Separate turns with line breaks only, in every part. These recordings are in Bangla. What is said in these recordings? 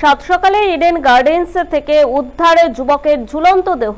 সাত সকালে ইডেন গার্ডেন্স থেকে উদ্ধারে যুবকের ঝুলন্ত দেহ।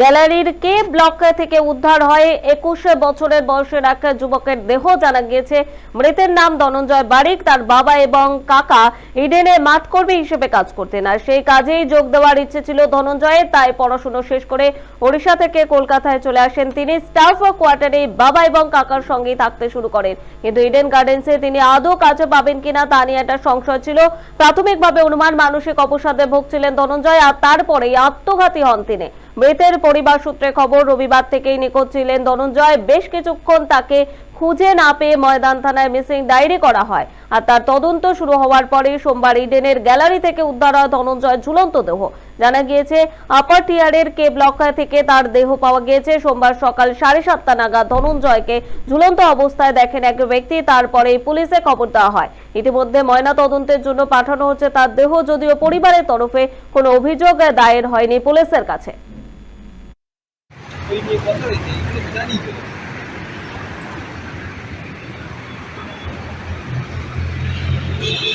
গ্যালারির কে ব্লক থেকে উদ্ধার হয় একুশ বছরের বয়সের এক যুবকের দেহ। জানা গিয়েছে, মৃতের নাম ধনঞ্জয় বারিক, তার বাবা এবং কাকা ইডেনে মাতকর্মী হিসেবে কাজ করতেন। আর সেই কাজেই যোগ দেওয়ার ইচ্ছে ছিল ধনঞ্জয়ের, তাই পড়াশুনো শেষ করে ওড়িশা থেকে কলকাতায় চলে আসেন তিনি। স্টাফ কোয়ার্টারে বাবা এবং কাকার সঙ্গেই থাকতে শুরু করেন। কিন্তু ইডেন গার্ডেন্সে তিনি আদৌ কাজে পাবেন কিনা তা নিয়ে একটা সংশয় ছিল। প্রাথমিকভাবে অনুমান মানসিক অবসাদে ভুগছিলেন ধনঞ্জয় আর তারপরেই আত্মঘাতী হন তিনি। মৃতের পরিবার সূত্রে খবর, রবিবার থেকেই নিখোঁজ ছিলেন ধনঞ্জয়। বেশ কিছুক্ষণ তাকে খুঁজে না পেয়ে ময়দান থানায় মিসিং ডায়েরি করা হয়। আর তার তদন্ত শুরু হওয়ার পরে সোমবার ইডেনের গ্যালারি থেকে উদ্ধার হয় ধনঞ্জয় ঝুলন্ত দেহ। জানা গিয়েছে, আপার টিয়ারের কে ব্লক থেকে তার দেহ পাওয়া গিয়েছে। সোমবার সকাল সাড়ে সাতটা নাগাদ ধনঞ্জয়কে ঝুলন্ত অবস্থায় দেখেন এক ব্যক্তি তারপরে পুলিশে খবর দেওয়া হয়। ইতিমধ্যে ময়না তদন্তের জন্য পাঠানো হচ্ছে তার দেহ, যদিও পরিবারের তরফে কোনো অভিযোগ দায়ের হয়নি পুলিশের কাছে।